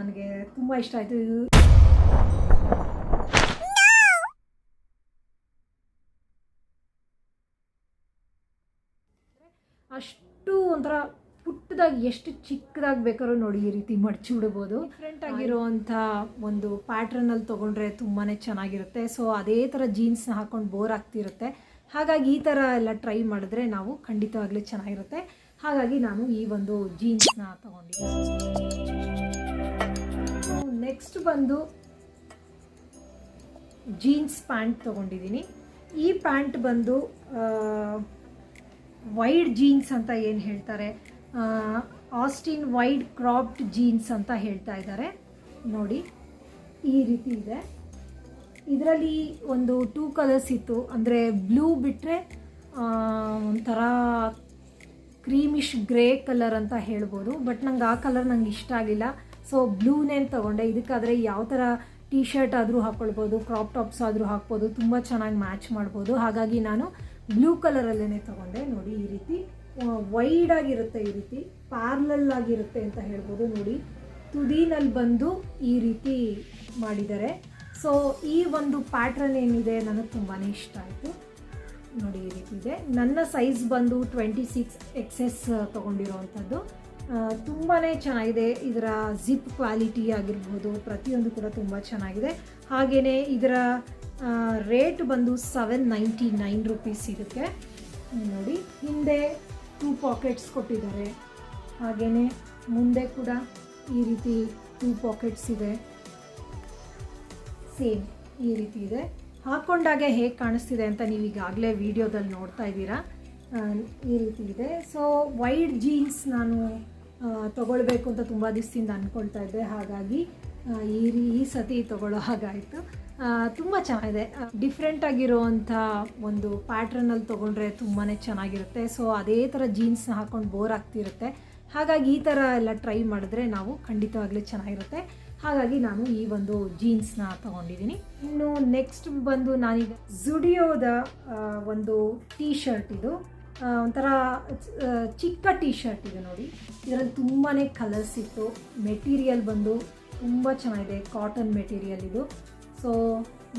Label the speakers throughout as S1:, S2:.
S1: ನನಗೆ ತುಂಬ ಇಷ್ಟ ಆಯಿತು. ಇದು ಅಷ್ಟು ಒಂಥರ ಪುಟ್ಟದಾಗಿ ಎಷ್ಟು ಚಿಕ್ಕದಾಗಿ ಬೇಕಾದ್ರೂ ನೋಡಿ ಈ ರೀತಿ ಮಡಚಿ ಬಿಡ್ಬೋದು. ಡಿಫ್ರೆಂಟ್ ಆಗಿರುವಂಥ ಒಂದು ಪ್ಯಾಟ್ರನಲ್ಲಿ ತೊಗೊಂಡ್ರೆ ತುಂಬಾ ಚೆನ್ನಾಗಿರುತ್ತೆ. ಸೊ ಅದೇ ಥರ ಜೀನ್ಸ್ನ ಹಾಕೊಂಡು ಬೋರ್ ಆಗ್ತಿರುತ್ತೆ. ಹಾಗಾಗಿ ಈ ಥರ ಎಲ್ಲ ಟ್ರೈ ಮಾಡಿದ್ರೆ ನಾವು ಖಂಡಿತವಾಗ್ಲೂ ಚೆನ್ನಾಗಿರುತ್ತೆ. ಹಾಗಾಗಿ ನಾನು ಈ ಒಂದು ಜೀನ್ಸ್ನ ತೊಗೊಂಡಿದ್ದೆ ನೆಕ್ಸ್ಟ್ ಬಂದು ಜೀನ್ಸ್ ಪ್ಯಾಂಟ್ ತೊಗೊಂಡಿದ್ದೀನಿ. ಈ ಪ್ಯಾಂಟ್ ಬಂದು ವೈಡ್ ಜೀನ್ಸ್ ಅಂತ ಏನು ಹೇಳ್ತಾರೆ? ಆಸ್ಟಿನ್ ವೈಡ್ ಕ್ರಾಪ್ಡ್ ಜೀನ್ಸ್ ಅಂತ ಹೇಳ್ತಾ ಇದ್ದಾರೆ. ನೋಡಿ, ಈ ರೀತಿ ಇದೆ. ಇದರಲ್ಲಿ ಒಂದು ಟೂ ಕಲರ್ಸ್ ಇತ್ತು. ಅಂದರೆ ಬ್ಲೂ ಬಿಟ್ಟರೆ ಒಂಥರ ಕ್ರೀಮಿಶ್ ಗ್ರೇ ಕಲರ್ ಅಂತ ಹೇಳ್ಬೋದು. ಬಟ್ ನಂಗೆ ಆ ಕಲರ್ ನಂಗೆ ಇಷ್ಟ ಆಗಿಲ್ಲ ಸೊ ಬ್ಲೂನೇ ತೊಗೊಂಡೆ. ಇದಕ್ಕಾದರೆ ಯಾವ ಥರ ಟೀ ಶರ್ಟ್ ಆದರೂ ಹಾಕ್ಕೊಳ್ಬೋದು ಕ್ರಾಪ್ ಟಾಪ್ಸ್ ಆದರೂ ಹಾಕ್ಬೋದು, ತುಂಬ ಚೆನ್ನಾಗಿ ಮ್ಯಾಚ್ ಮಾಡ್ಬೋದು. ಹಾಗಾಗಿ ನಾನು ಬ್ಲೂ ಕಲರಲ್ಲೇ ತೊಗೊಂಡೆ. ನೋಡಿ, ಈ ರೀತಿ ವೈಡ್ ಆಗಿರುತ್ತೆ ಈ ರೀತಿ ಪ್ಯಾರ್ಲಲ್ ಆಗಿರುತ್ತೆ ಅಂತ ಹೇಳ್ಬೋದು. ನೋಡಿ, ತುದಿನಲ್ಲಿ ಬಂದು ಈ ರೀತಿ ಮಾಡಿದ್ದಾರೆ. ಸೊ ಈ ಒಂದು ಪ್ಯಾಟ್ರನ್ ಏನಿದೆ ನನಗೆ ತುಂಬಾ ಇಷ್ಟ ಆಯಿತು. ನೋಡಿ, ಈ ರೀತಿ ಇದೆ. ನನ್ನ ಸೈಜ್ ಬಂದು ಟ್ವೆಂಟಿ ಸಿಕ್ಸ್ ಎಕ್ಸೆಸ್ ತೊಗೊಂಡಿರೋವಂಥದ್ದು ತುಂಬಾ ಚೆನ್ನಾಗಿದೆ. ಇದರ ಜಿಪ್ ಕ್ವಾಲಿಟಿ ಆಗಿರ್ಬೋದು, ಪ್ರತಿಯೊಂದು ಕೂಡ ತುಂಬ ಚೆನ್ನಾಗಿದೆ. ಹಾಗೆಯೇ ಇದರ ರೇಟ್ ಬಂದು ಸೆವೆನ್ ನೈಂಟಿ ನೈನ್ ರುಪೀಸ್ ಇದಕ್ಕೆ ನೋಡಿ, ಹಿಂದೆ ಟೂ ಪಾಕೆಟ್ಸ್ ಕೊಟ್ಟಿದ್ದಾರೆ. ಹಾಗೆಯೇ ಮುಂದೆ ಕೂಡ ಈ ರೀತಿ ಟೂ ಪಾಕೆಟ್ಸ್ ಇದೆ. ಸೇಮ್ ಈ ರೀತಿ ಇದೆ. ಹಾಕ್ಕೊಂಡಾಗೆ ಹೇಗೆ ಕಾಣಿಸ್ತಿದೆ ಅಂತ ನೀವು ಈಗಾಗಲೇ ವಿಡಿಯೋದಲ್ಲಿ ನೋಡ್ತಾ ಇದ್ದೀರಾ? ಈ ರೀತಿ ಇದೆ. ಸೊ ವೈಡ್ ಜೀನ್ಸ್ ನಾನು ತಗೊಳ್ಬೇಕು ಅಂತ ತುಂಬ ದಿವಸದಿಂದ ಅಂದ್ಕೊಳ್ತಾ ಇದ್ದೆ. ಹಾಗಾಗಿ ಈ ರೀ ಈ ಸತಿ ತಗೊಳ್ಳೋ ಹಾಗಾಯಿತು. ತುಂಬ ಚೆನ್ನಾಗಿದೆ. ಡಿಫ್ರೆಂಟ್ ಆಗಿರೋವಂಥ ಒಂದು ಪ್ಯಾಟ್ರನಲ್ಲಿ ತೊಗೊಂಡ್ರೆ ತುಂಬಾ ಚೆನ್ನಾಗಿರುತ್ತೆ. ಸೊ ಅದೇ ಥರ ಜೀನ್ಸ್ನ ಹಾಕ್ಕೊಂಡು ಬೋರ್ ಆಗ್ತಿರುತ್ತೆ. ಹಾಗಾಗಿ ಈ ಥರ ಎಲ್ಲ ಟ್ರೈ ಮಾಡಿದ್ರೆ ನಾವು ಖಂಡಿತವಾಗ್ಲೂ ಚೆನ್ನಾಗಿರುತ್ತೆ. ಹಾಗಾಗಿ ನಾನು ಈ ಒಂದು ಜೀನ್ಸ್ನ ತೊಗೊಂಡಿದ್ದೀನಿ. ಇನ್ನು ನೆಕ್ಸ್ಟ್ ಬಂದು ನಾನೀಗ ಜುಡಿಯೋದ ಆ, ಒಂದು ಟೀ ಶರ್ಟ್ ಇದು. ಒಂಥರ ಚಿಕ್ಕ ಟೀ ಶರ್ಟ್ ಇದು ನೋಡಿ. ಇದರಲ್ಲಿ ತುಂಬಾ ಕಲರ್ಸ್ ಇತ್ತು. ಮೆಟೀರಿಯಲ್ ಬಂದು ತುಂಬ ಚೆನ್ನಾಗಿದೆ. ಕಾಟನ್ ಮೆಟೀರಿಯಲ್ ಇದು. ಸೊ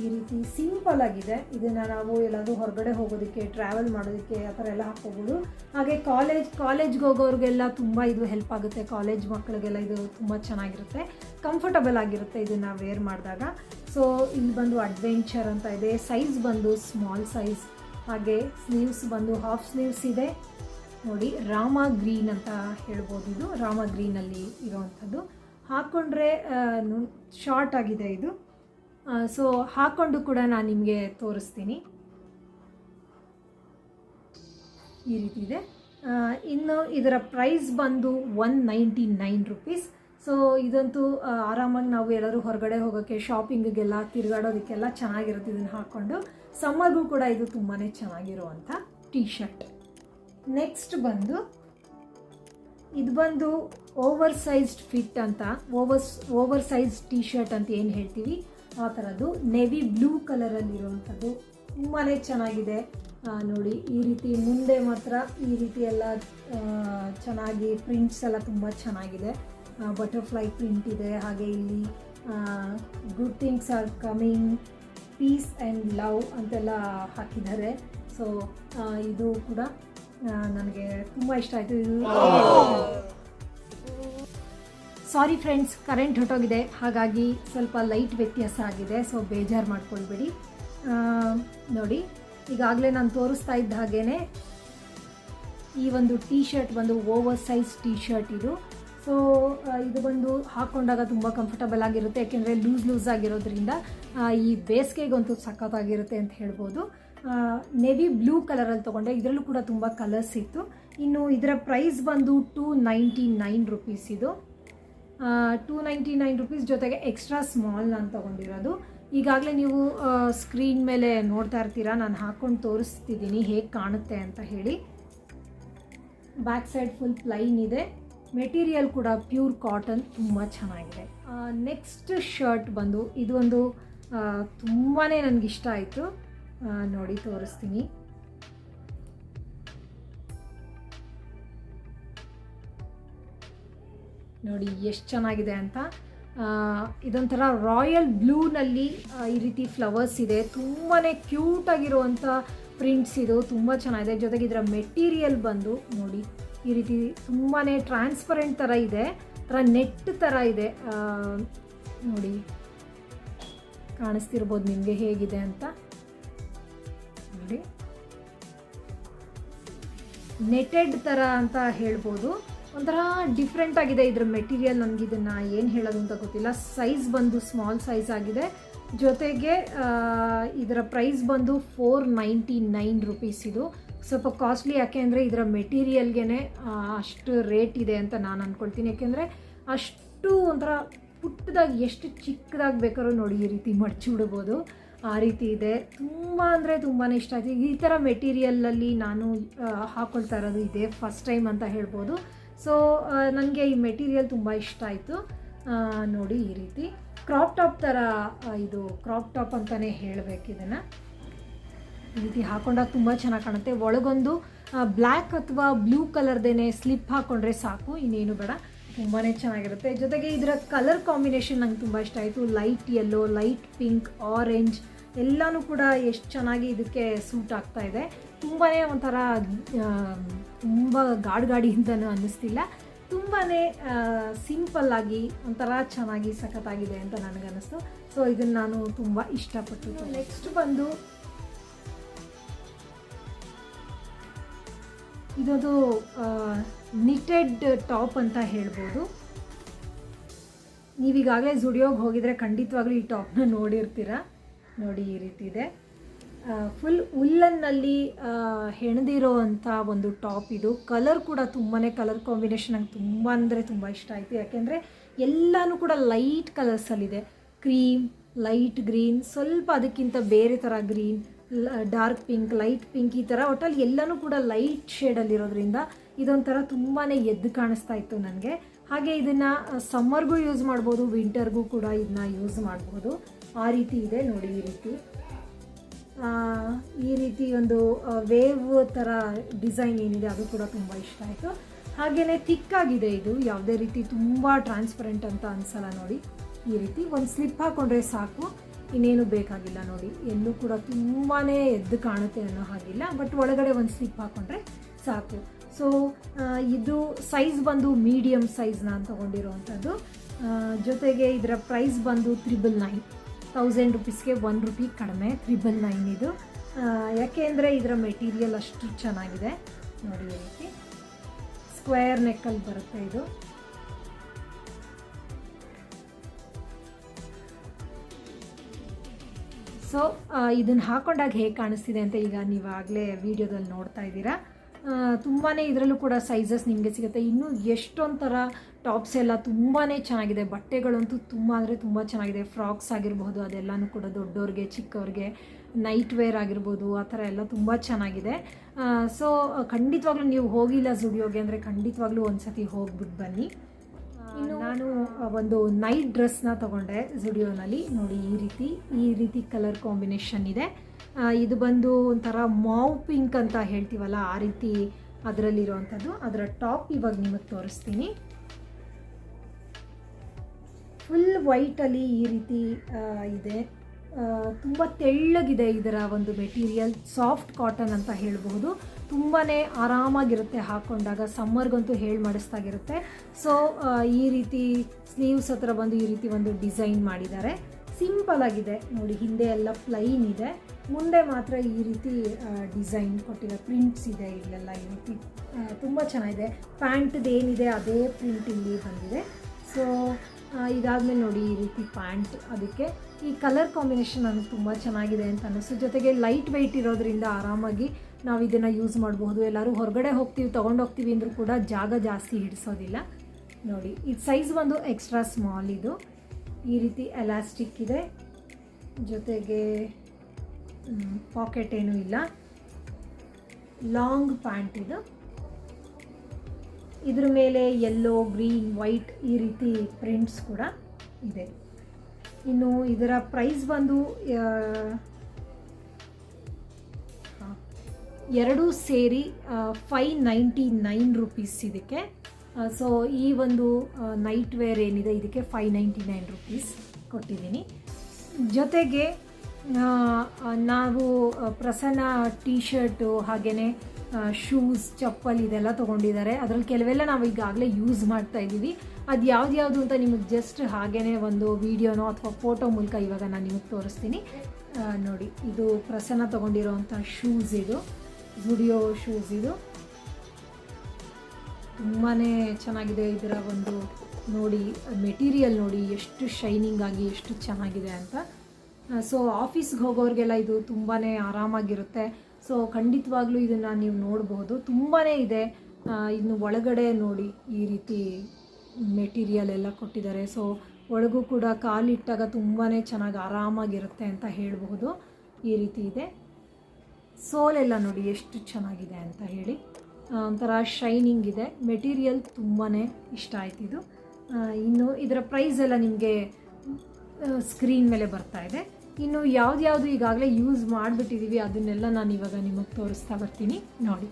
S1: ಈ ರೀತಿ ಸಿಂಪಲ್ ಆಗಿದೆ. ಇದನ್ನು ನಾವು ಎಲ್ಲಾದರೂ ಹೊರಗಡೆ ಹೋಗೋದಕ್ಕೆ ಟ್ರಾವೆಲ್ ಮಾಡೋದಕ್ಕೆ ಆ ಥರ ಎಲ್ಲ ಹಾಕ್ಕೋಬೋದು. ಹಾಗೆ ಕಾಲೇಜ್ ಕಾಲೇಜ್ಗೆ ಹೋಗೋರಿಗೆಲ್ಲ ತುಂಬ ಇದು ಹೆಲ್ಪ್ ಆಗುತ್ತೆ. ಕಾಲೇಜ್ ಮಕ್ಕಳಿಗೆಲ್ಲ ಇದು ತುಂಬ ಚೆನ್ನಾಗಿರುತ್ತೆ. ಕಂಫರ್ಟಬಲ್ ಆಗಿರುತ್ತೆ ಇದನ್ನು ವೇರ್ ಮಾಡಿದಾಗ. ಸೊ ಇಲ್ಲಿ ಬಂದು ಅಡ್ವೆಂಚರ್ ಅಂತ ಇದೆ. ಸೈಜ್ ಬಂದು ಸ್ಮಾಲ್ ಸೈಜ್ ಹಾಗೆ ಸ್ಲೀವ್ಸ್ ಬಂದು ಹಾಫ್ ಸ್ಲೀವ್ಸ್ ಇದೆ. ನೋಡಿ, ರಾಮ ಗ್ರೀನ್ ಅಂತ ಹೇಳ್ಬೋದು ಇದು. ರಾಮ ಗ್ರೀನಲ್ಲಿ ಇರೋವಂಥದ್ದು. ಹಾಕ್ಕೊಂಡ್ರೆ ಶಾರ್ಟ್ ಆಗಿದೆ ಇದು. ಸೊ ಹಾಕ್ಕೊಂಡು ಕೂಡ ನಾನು ನಿಮಗೆ ತೋರಿಸ್ತೀನಿ. ಈ ರೀತಿ ಇದೆ. ಇನ್ನು ಇದರ ಪ್ರೈಸ್ ಬಂದು one ninety nine rupees so ಇದಂತೂ ಆರಾಮಾಗಿ ನಾವು ಎಲ್ಲರೂ ಹೊರಗಡೆ ಹೋಗೋಕ್ಕೆ ಶಾಪಿಂಗಿಗೆಲ್ಲ ತಿರುಗಾಡೋದಕ್ಕೆಲ್ಲ ಚೆನ್ನಾಗಿರುತ್ತೆ ಇದನ್ನು ಹಾಕ್ಕೊಂಡು. ಸಮ್ಮರ್ಗೂ ಕೂಡ ಇದು ತುಂಬಾ ಚೆನ್ನಾಗಿರುವಂಥ ಟೀ ಶರ್ಟ್ ನೆಕ್ಸ್ಟ್ ಬಂದು, ಇದು ಬಂದು ಓವರ್ ಸೈಜ್ಡ್ ಫಿಟ್ ಅಂತ over over size T shirt ಅಂತ ಏನು ಹೇಳ್ತೀವಿ? ಆ ಥರದ್ದು ನೆವಿ ಬ್ಲೂ ಕಲರಲ್ಲಿರುವಂಥದ್ದು ತುಂಬಾ ಚೆನ್ನಾಗಿದೆ. ನೋಡಿ, ಈ ರೀತಿ ಮುಂದೆ ಮಾತ್ರ ಈ ರೀತಿ ಎಲ್ಲ ಚೆನ್ನಾಗಿ ಪ್ರಿಂಟ್ಸ್ ಎಲ್ಲ ತುಂಬ ಚೆನ್ನಾಗಿದೆ. ಬಟರ್ಫ್ಲೈ ಪ್ರಿಂಟ್ ಇದೆ ಹಾಗೆ ಇಲ್ಲಿ good things are coming peace and love ಅಂತೆಲ್ಲ ಹಾಕಿದ್ದಾರೆ. ಸೊ ಇದು ಕೂಡ ನನಗೆ ತುಂಬ ಇಷ್ಟ ಆಯಿತು. ಇದು ಸಾರಿ ಫ್ರೆಂಡ್ಸ್ ಕರೆಂಟ್ ಹೊಟ್ಟೋಗಿದೆ ಹಾಗಾಗಿ ಸ್ವಲ್ಪ ಲೈಟ್ ವ್ಯತ್ಯಾಸ ಆಗಿದೆ. ಸೊ ಬೇಜಾರು ಮಾಡ್ಕೊಳ್ಬೇಡಿ. ನೋಡಿ ಈಗಾಗಲೇ ನಾನು ತೋರಿಸ್ತಾ ಇದ್ದ ಹಾಗೇ ಈ ಒಂದು ಟೀ ಶರ್ಟ್ ಬಂದು ಓವರ್ ಸೈಜ್ ಟೀ ಶರ್ಟ್ ಇದು. ಸೊ ಇದು ಬಂದು ಹಾಕ್ಕೊಂಡಾಗ ತುಂಬ ಕಂಫರ್ಟಬಲ್ ಆಗಿರುತ್ತೆ. ಯಾಕೆಂದರೆ ಲೂಸ್ ಲೂಸ್ ಆಗಿರೋದ್ರಿಂದ ಈ ಬೇಸಿಗೆಗಂತೂ ಸಖತ್ತಾಗಿರುತ್ತೆ ಅಂತ ಹೇಳ್ಬೋದು. ನೆವಿ ಬ್ಲೂ ಕಲರಲ್ಲಿ ತೊಗೊಂಡೆ. ಇದರಲ್ಲೂ ಕೂಡ ತುಂಬ ಕಲರ್ಸ್ ಇತ್ತು. ಇನ್ನು ಇದರ ಪ್ರೈಸ್ ಬಂದು ಟೂ ನೈಂಟಿ ನೈನ್ ರುಪೀಸ್ ಇದು. ಟೂ ನೈಂಟಿ ನೈನ್ ರುಪೀಸ್ ಜೊತೆಗೆ ಎಕ್ಸ್ಟ್ರಾ ಸ್ಮಾಲ್ ನಾನು ತೊಗೊಂಡಿರೋದು. ಈಗಾಗಲೇ ನೀವು ಸ್ಕ್ರೀನ್ ಮೇಲೆ ನೋಡ್ತಾ ಇರ್ತೀರಾ? ನಾನು ಹಾಕ್ಕೊಂಡು ತೋರಿಸ್ತಿದ್ದೀನಿ. ಹೇಗೆ ಕಾಣುತ್ತೆ ಅಂತ ಹೇಳಿ. ಬ್ಯಾಕ್ ಸೈಡ್ ಫುಲ್ ಪ್ಲೈನ್ ಇದೆ. ಮೆಟೀರಿಯಲ್ ಕೂಡ ಪ್ಯೂರ್ ಕಾಟನ್ ತುಂಬ ಚೆನ್ನಾಗಿದೆ. ನೆಕ್ಸ್ಟ್ ಶರ್ಟ್ ಬಂದು ಇದು ಒಂದು ತುಂಬಾ ನನಗಿಷ್ಟ ಆಯಿತು. ನೋಡಿ, ತೋರಿಸ್ತೀನಿ. ನೋಡಿ, ಎಷ್ಟು ಚೆನ್ನಾಗಿದೆ ಅಂತ. ಇದೊಂಥರ ರಾಯಲ್ ಬ್ಲೂನಲ್ಲಿ ಈ ರೀತಿ ಫ್ಲವರ್ಸ್ ಇದೆ. ತುಂಬಾ ಕ್ಯೂಟಾಗಿರುವಂಥ ಪ್ರಿಂಟ್ಸ್ ಇದು. ತುಂಬ ಚೆನ್ನಾಗಿದೆ. ಜೊತೆಗೆ ಇದರ ಮೆಟೀರಿಯಲ್ ಬಂದು ನೋಡಿ. ಈ ರೀತಿ ತುಂಬಾ ಟ್ರಾನ್ಸ್ಪರೆಂಟ್ ಥರ ಇದೆ ಥರ ನೆಟ್ ಥರ ಇದೆ. ನೋಡಿ, ಕಾಣಿಸ್ತಿರ್ಬೋದು ನಿಮಗೆ ಹೇಗಿದೆ ಅಂತ. ನೋಡಿ. ನೆಟೆಡ್ ಥರ ಅಂತ ಹೇಳ್ಬೋದು. ಒಂಥರ ಡಿಫ್ರೆಂಟ್ ಆಗಿದೆ ಇದ್ರ ಮೆಟೀರಿಯಲ್ ನನಗೆ ಇದನ್ನು ಏನು ಹೇಳೋದು ಅಂತ ಗೊತ್ತಿಲ್ಲ. ಸೈಜ್ ಬಂದು ಸ್ಮಾಲ್ ಸೈಜ್ ಆಗಿದೆ. ಜೊತೆಗೆ ಇದರ ಪ್ರೈಸ್ ಬಂದು ಫೋರ್ ನೈಂಟಿ ನೈನ್ ರುಪೀಸ್ ಇದು. ಸ್ವಲ್ಪ ಕಾಸ್ಟ್ಲಿ ಯಾಕೆ ಅಂದರೆ ಇದರ ಮೆಟೀರಿಯಲ್ಗೆ ಅಷ್ಟು ರೇಟ್ ಇದೆ ಅಂತ ನಾನು ಅಂದ್ಕೊಳ್ತೀನಿ ಯಾಕೆಂದರೆ ಅಷ್ಟು ಒಂಥರ ಪುಟ್ಟದಾಗಿ ಎಷ್ಟು ಚಿಕ್ಕದಾಗಿ ಬೇಕಾದ್ರೂ ನೋಡಿ ಈ ರೀತಿ ಮಡಚಿ ಬಿಡ್ಬೋದು. ಆ ರೀತಿ ಇದೆ. ತುಂಬ ಅಂದರೆ ತುಂಬಾ ಇಷ್ಟ ಆಯಿತು. ಈ ಥರ ಮೆಟೀರಿಯಲಲ್ಲಿ ನಾನು ಹಾಕ್ಕೊಳ್ತಾ ಇರೋದು ಇದೆ ಫಸ್ಟ್ ಟೈಮ್ ಅಂತ ಹೇಳ್ಬೋದು. ಸೊ ನನಗೆ ಈ ಮೆಟೀರಿಯಲ್ ತುಂಬ ಇಷ್ಟ ಆಯಿತು. ನೋಡಿ ಈ ರೀತಿ. ಕ್ರಾಪ್ ಟಾಪ್ ಥರ ಇದು ಕ್ರಾಪ್ ಟಾಪ್ ಅಂತಲೇ ಹೇಳಬೇಕು ಇದನ್ನು. ಈ ರೀತಿ ಹಾಕೊಂಡಾಗ ತುಂಬ ಚೆನ್ನಾಗಿ ಕಾಣುತ್ತೆ. ಒಳಗೊಂದು ಬ್ಲ್ಯಾಕ್ ಅಥವಾ ಬ್ಲೂ ಕಲರ್ದೇನೆ ಸ್ಲಿಪ್ ಹಾಕ್ಕೊಂಡ್ರೆ ಸಾಕು, ಇನ್ನೇನು ಬೇಡ. ತುಂಬಾ ಚೆನ್ನಾಗಿರುತ್ತೆ. ಜೊತೆಗೆ ಇದರ ಕಲರ್ ಕಾಂಬಿನೇಷನ್ ನಂಗೆ ತುಂಬ ಇಷ್ಟ ಆಯಿತು. Light yellow light pink orange ಎಲ್ಲನೂ ಕೂಡ ಎಷ್ಟು ಚೆನ್ನಾಗಿ ಇದಕ್ಕೆ ಸೂಟ್ ಆಗ್ತಾ ಇದೆ. ತುಂಬಾ ಒಂಥರ ತುಂಬ ಗಾಡ್ ಗಾಡಿ ಅಂತಲೂ ಅನ್ನಿಸ್ತಿಲ್ಲ ತುಂಬಾ ಆಗಿ, ಒಂಥರ ಚೆನ್ನಾಗಿ ಸಖತ್ತಾಗಿದೆ ಅಂತ ನನಗನ್ನಿಸ್ತು. ಸೊ ಇದನ್ನು ನಾನು ತುಂಬ ಇಷ್ಟಪಟ್ಟು ನೆಕ್ಸ್ಟ್ ಬಂದು ಇದೊಂದು ನಿಟೆಡ್ ಟಾಪ್ ಅಂತ ಹೇಳ್ಬೋದು. ನೀವೀಗಾಗಲೇ ಜುಡಿಯೋಗೆ ಹೋಗಿದರೆ ಖಂಡಿತವಾಗ್ಲೂ ಈ ಟಾಪ್ನ ನೋಡಿರ್ತೀರ? ನೋಡಿ, ಈ ರೀತಿ ಇದೆ. ಫುಲ್ ಉಲ್ಲನ್ನಲ್ಲಿ ಹೆಣದಿರೋ ಅಂಥ ಒಂದು ಟಾಪ್ ಇದು. ಕಲರ್ ಕೂಡ ತುಂಬಾ ಕಲರ್ ಕಾಂಬಿನೇಷನ್ ನಂಗೆ ತುಂಬ ಅಂದರೆ ತುಂಬ ಇಷ್ಟ ಆಯಿತು. ಯಾಕೆಂದರೆ ಎಲ್ಲನೂ ಕೂಡ ಲೈಟ್ ಕಲರ್ಸಲ್ಲಿದೆ ಕ್ರೀಮ್ ಲೈಟ್ ಗ್ರೀನ್ ಸ್ವಲ್ಪ ಅದಕ್ಕಿಂತ ಬೇರೆ ಥರ green dark pink, light pink ಈ ಥರ ಒಟ್ಟಲ್ಲಿ ಎಲ್ಲನೂ ಕೂಡ ಲೈಟ್ ಶೇಡಲ್ಲಿರೋದ್ರಿಂದ ಇದೊಂಥರ ತುಂಬಾ ಎದ್ದು ಕಾಣಿಸ್ತಾ ಇತ್ತು ನನಗೆ. ಹಾಗೆ ಇದನ್ನು ಸಮ್ಮರ್ಗೂ ಯೂಸ್ ಮಾಡ್ಬೋದು, ವಿಂಟರ್ಗೂ ಕೂಡ ಇದನ್ನ ಯೂಸ್ ಮಾಡ್ಬೋದು. ಆ ರೀತಿ ಇದೆ ನೋಡಿ ಈ ರೀತಿ. ಈ ರೀತಿ ಒಂದು ವೇವ್ ಥರ ಡಿಸೈನ್ ಏನಿದೆ ಅದು ಕೂಡ ತುಂಬ ಇಷ್ಟ ಆಯಿತು. ಹಾಗೆಯೇ ಥಿಕ್ಕಾಗಿದೆ ಇದು, ಯಾವುದೇ ರೀತಿ ತುಂಬ ಟ್ರಾನ್ಸ್ಪರೆಂಟ್ ಅಂತ ಅನಿಸಲ್ಲ ನೋಡಿ. ಈ ರೀತಿ ಒಂದು ಸ್ಲಿಪ್ ಹಾಕ್ಕೊಂಡ್ರೆ ಸಾಕು. ಇನ್ನೇನು ಬೇಕಾಗಿಲ್ಲ ನೋಡಿ. ಎಲ್ಲೂ ಕೂಡ ತುಂಬಾ ಎದ್ದು ಕಾಣುತ್ತೆ ಅನ್ನೋ ಹಾಗಿಲ್ಲ. ಬಟ್ ಒಳಗಡೆ ಒಂದು ಸ್ಲಿಪ್ ಹಾಕೊಂಡ್ರೆ ಸಾಕು. ಸೊ ಇದು ಸೈಜ್ ಬಂದು ಮೀಡಿಯಮ್ ಸೈಜ್ ನಾನು ತೊಗೊಂಡಿರೋವಂಥದ್ದು. ಜೊತೆಗೆ ಇದರ ಪ್ರೈಸ್ ಬಂದು ತ್ರಿಬಲ್ ನೈನ್ ತೌಸಂಡ್ ರುಪೀಸ್ಗೆ ಒನ್ ರುಪಿ ಕಡಿಮೆ ತ್ರಿಬಲ್ ನೈನ್ ಇದು. ಯಾಕೆ ಅಂದರೆ ಇದರ ಮೆಟೀರಿಯಲ್ ಅಷ್ಟು ಚೆನ್ನಾಗಿದೆ. ನೋಡಿ ಸ್ಕ್ವೇರ್ ನೆಕ್ಕಲ್ಲಿ ಬರುತ್ತೆ ಇದು. ಸೊ ಇದನ್ನು ಹಾಕೊಂಡಾಗ ಹೇಗೆ ಕಾಣಿಸ್ತಿದೆ ಅಂತ ಈಗ ನೀವಾಗಲೇ ವಿಡಿಯೋದಲ್ಲಿ ನೋಡ್ತಾ ಇದ್ದೀರಾ. ತುಂಬಾ ಇದರಲ್ಲೂ ಕೂಡ ಸೈಜಸ್ ನಿಮಗೆ ಸಿಗುತ್ತೆ. ಇನ್ನೂ ಎಷ್ಟೊಂದು ಥರ ಟಾಪ್ಸ್ ಎಲ್ಲ ತುಂಬಾ ಚೆನ್ನಾಗಿದೆ. ಬಟ್ಟೆಗಳಂತೂ ತುಂಬ ಅಂದರೆ ತುಂಬ ಚೆನ್ನಾಗಿದೆ. ಫ್ರಾಕ್ಸ್ ಆಗಿರ್ಬೋದು ಅದೆಲ್ಲನೂ ಕೂಡ ದೊಡ್ಡವ್ರಿಗೆ, ಚಿಕ್ಕವ್ರಿಗೆ ನೈಟ್ ವೇರ್ ಆಗಿರ್ಬೋದು, ಆ ಥರ ಎಲ್ಲ ತುಂಬ ಚೆನ್ನಾಗಿದೆ. ಸೊ ಖಂಡಿತವಾಗ್ಲೂ ನೀವು ಹೋಗಿಲ್ಲ ಜುಡಿಯೋಗೆ ಅಂದರೆ ಖಂಡಿತವಾಗ್ಲೂ ಒಂದು ಸತಿ ಹೋಗ್ಬಿಟ್ಟು ಬನ್ನಿ. ನಾನು ಒಂದು ನೈಟ್ ಡ್ರೆಸ್ನ ತಗೊಂಡೆ ಜುಡಿಯೋನಲ್ಲಿ ನೋಡಿ ಈ ರೀತಿ ಈ ರೀತಿ ಕಲರ್ ಕಾಂಬಿನೇಷನ್ ಇದೆ. ಇದು ಬಂದು ಒಂಥರ ಮಾವ್ ಪಿಂಕ್ ಅಂತ ಹೇಳ್ತೀವಲ್ಲ ಆ ರೀತಿ ಅದರಲ್ಲಿರುವಂಥದ್ದು. ಅದರ ಟಾಪ್ ಇವಾಗ ನಿಮಗೆ ತೋರಿಸ್ತೀನಿ. ಫುಲ್ ವೈಟಲ್ಲಿ ಈ ರೀತಿ ಇದೆ. ತುಂಬ ತೆಳ್ಳಗಿದೆ ಇದರ ಒಂದು ಮೆಟೀರಿಯಲ್ ಸಾಫ್ಟ್ ಕಾಟನ್ ಅಂತ ಹೇಳ್ಬಹುದು. ತುಂಬಾ ಆರಾಮಾಗಿರುತ್ತೆ ಹಾಕ್ಕೊಂಡಾಗ ಸಮ್ಮರ್ಗಂತೂ ಹೇಳಿ ಮಾಡಿಸ್ದಾಗಿರುತ್ತೆ. ಸೊ ಈ ರೀತಿ ಸ್ಲೀವ್ಸ್ ಹತ್ರ ಬಂದು ಈ ರೀತಿ ಒಂದು ಡಿಸೈನ್ ಮಾಡಿದ್ದಾರೆ. ಸಿಂಪಲ್ ಆಗಿದೆ. ನೋಡಿ, ಹಿಂದೆ ಎಲ್ಲ ಪ್ಲೈನ್ ಇದೆ. ಮುಂದೆ ಮಾತ್ರ ಈ ರೀತಿ ಡಿಸೈನ್ ಕೊಟ್ಟಿರೋ ಪ್ರಿಂಟ್ಸ್ ಇದೆ. ಇಲ್ಲೆಲ್ಲ ಈ ರೀತಿ ತುಂಬ ಚೆನ್ನಾಗಿದೆ. ಪ್ಯಾಂಟ್ದು ಏನಿದೆ, ಅದೇ ಪ್ರಿಂಟ್ ಇಲ್ಲಿ ಬಂದಿದೆ. ಸೊ ಇದಾದಮೇಲೆ ನೋಡಿ ಈ ರೀತಿ ಪ್ಯಾಂಟ್ ಅದಕ್ಕೆ. ಈ ಕಲರ್ ಕಾಂಬಿನೇಷನ್ ನನಗೆ ತುಂಬ ಚೆನ್ನಾಗಿದೆ ಅಂತ ಅನ್ನಿಸ್ತು. ಜೊತೆಗೆ ಲೈಟ್ ವೆಯ್ಟ್ ಇರೋದ್ರಿಂದ ಆರಾಮಾಗಿ ನಾವು ಇದನ್ನು ಯೂಸ್ ಮಾಡಬಹುದು. ಎಲ್ಲರೂ ಹೊರಗಡೆ ಹೋಗ್ತೀವಿ, ತೊಗೊಂಡೋಗ್ತೀವಿ ಅಂದರೂ ಕೂಡ ಜಾಗ ಜಾಸ್ತಿ ಹಿಡಿಸೋದಿಲ್ಲ. ನೋಡಿ ಇದು ಸೈಜ್ ಬಂದು ಎಕ್ಸ್ಟ್ರಾ ಸ್ಮಾಲ್ ಇದು. ಈ ರೀತಿ ಎಲಾಸ್ಟಿಕ್ ಇದೆ. ಜೊತೆಗೆ ಪಾಕೆಟ್ ಏನೂ ಇಲ್ಲ. ಲಾಂಗ್ ಪ್ಯಾಂಟ್ ಇದು. ಇದ್ರ ಮೇಲೆ ಯೆಲ್ಲೋ ಗ್ರೀನ್ ವೈಟ್ ಈ ರೀತಿ ಪ್ರಿಂಟ್ಸ್ ಕೂಡ ಇದೆ. ಇನ್ನು ಇದರ ಪ್ರೈಸ್ ಬಂದು ಎರಡೂ ಸೇರಿ ಫೈ ನೈಂಟಿ ನೈನ್ ರುಪೀಸ್ ಇದಕ್ಕೆ. ಸೊ ಈ ಒಂದು ನೈಟ್ ವೇರ್ ಏನಿದೆ, ಇದಕ್ಕೆ ಫೈ ನೈಂಟಿ ನೈನ್ ರುಪೀಸ್ ಕೊಟ್ಟಿದ್ದೀನಿ. ಜೊತೆಗೆ ನಾವು ಪ್ರಸನ್ನ ಟೀ ಶರ್ಟು ಹಾಗೆಯೇ ಶೂಸ್ ಚಪ್ಪಲ್ ಇದೆಲ್ಲ ತೊಗೊಂಡಿದ್ದಾರೆ. ಅದರಲ್ಲಿ ಕೆಲವೆಲ್ಲ ನಾವು ಈಗಾಗಲೇ ಯೂಸ್ ಮಾಡ್ತಾ ಇದ್ದೀವಿ. ಅದು ಯಾವ್ದು ಯಾವುದು ಅಂತ ನಿಮಗೆ ಜಸ್ಟ್ ಹಾಗೆಯೇ ಒಂದು ವೀಡಿಯೋನೋ ಅಥವಾ ಫೋಟೋ ಮೂಲಕ ಇವಾಗ ನಾನು ನಿಮಗೆ ತೋರಿಸ್ತೀನಿ. ನೋಡಿ, ಇದು ಪ್ರಸನ್ನ ತೊಗೊಂಡಿರೋವಂಥ ಶೂಸ್ ಇದು. ಜುಡಿಯೋ ಶೂಸ್ ಇದು. ತುಂಬಾ ಚೆನ್ನಾಗಿದೆ ಇದರ ಒಂದು ನೋಡಿ ಮೆಟೀರಿಯಲ್ ನೋಡಿ, ಎಷ್ಟು ಶೈನಿಂಗ್ ಆಗಿ, ಎಷ್ಟು ಚೆನ್ನಾಗಿದೆ ಅಂತ. ಸೊ ಆಫೀಸ್ಗೆ ಹೋಗೋರಿಗೆಲ್ಲ ಇದು ತುಂಬಾ ಆರಾಮಾಗಿರುತ್ತೆ. ಸೊ ಖಂಡಿತವಾಗ್ಲೂ ಇದನ್ನು ನೀವು ನೋಡಬಹುದು ತುಂಬಾ ಇದೆ. ಇನ್ನು ಒಳಗಡೆ ನೋಡಿ ಈ ರೀತಿ ಮೆಟೀರಿಯಲ್ ಎಲ್ಲ ಕೊಟ್ಟಿದ್ದಾರೆ. ಸೊ ಒಳಗೂ ಕೂಡ ಕಾಲಿಟ್ಟಾಗ ತುಂಬಾ ಚೆನ್ನಾಗಿ ಆರಾಮಾಗಿರುತ್ತೆ ಅಂತ ಹೇಳಬಹುದು. ಈ ರೀತಿ ಇದೆ. ಸೋಲೆಲ್ಲ ನೋಡಿ ಎಷ್ಟು ಚೆನ್ನಾಗಿದೆ ಅಂತ ಹೇಳಿ. ಒಂಥರ ಶೈನಿಂಗ್ ಇದೆ. ಮೆಟೀರಿಯಲ್ ತುಂಬಾ ಇಷ್ಟ ಆಯ್ತು ಇದು. ಇನ್ನು ಇದರ ಪ್ರೈಸ್ ಎಲ್ಲ ನಿಮಗೆ ಸ್ಕ್ರೀನ್ ಮೇಲೆ ಬರ್ತಾ ಇದೆ. ಇನ್ನು ಯಾವ್ದ್ಯಾವುದು ಈಗಾಗಲೇ ಯೂಸ್ ಮಾಡಿಬಿಟ್ಟಿದ್ದೀವಿ ಅದನ್ನೆಲ್ಲ ನಾನು ಇವಾಗ ನಿಮಗೆ ತೋರಿಸ್ತಾ ಬರ್ತೀನಿ. ನೋಡಿ.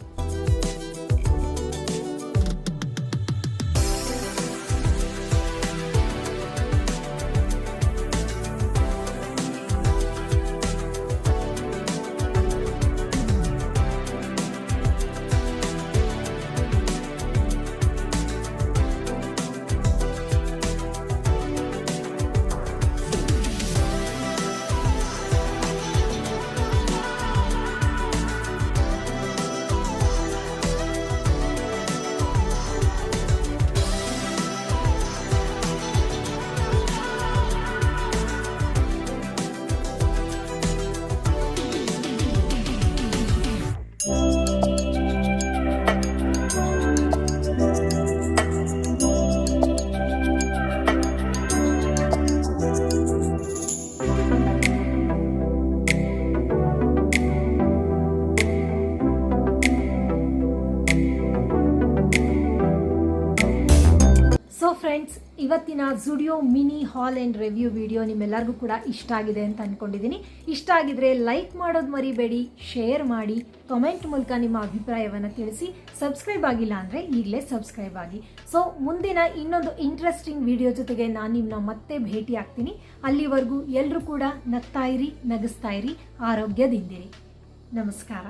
S1: ಇವತ್ತಿನ Zudio mini haul and review video ನಿಮ್ಮೆಲ್ಲರಿಗೂ ಕೂಡ ಇಷ್ಟ ಆಗಿದೆ ಅಂತ ಅಂದ್ಕೊಂಡಿದ್ದೀನಿ ಇಷ್ಟ ಆಗಿದ್ರೆ ಲೈಕ್ ಮಾಡೋದು ಮರಿಬೇಡಿ ಶೇರ್ ಮಾಡಿ ಕಮೆಂಟ್ ಮೂಲಕ ನಿಮ್ಮ ಅಭಿಪ್ರಾಯವನ್ನು ತಿಳಿಸಿ. ಸಬ್ಸ್ಕ್ರೈಬ್ ಆಗಿಲ್ಲ ಅಂದರೆ ಈಗಲೇ ಸಬ್ಸ್ಕ್ರೈಬ್ ಆಗಿ. ಸೊ ಮುಂದಿನ ಇನ್ನೊಂದು ಇಂಟ್ರೆಸ್ಟಿಂಗ್ ವಿಡಿಯೋ ಜೊತೆಗೆ ನಾನು ನಿಮ್ಮನ್ನ ಮತ್ತೆ ಭೇಟಿ ಆಗ್ತೀನಿ. ಅಲ್ಲಿವರೆಗೂ ಎಲ್ಲರೂ ಕೂಡ ನಗ್ತಾ ಇರಿ, ನಗಿಸ್ತಾ ಇರಿ, ಆರೋಗ್ಯದಿಂದಿರಿ. ನಮಸ್ಕಾರ.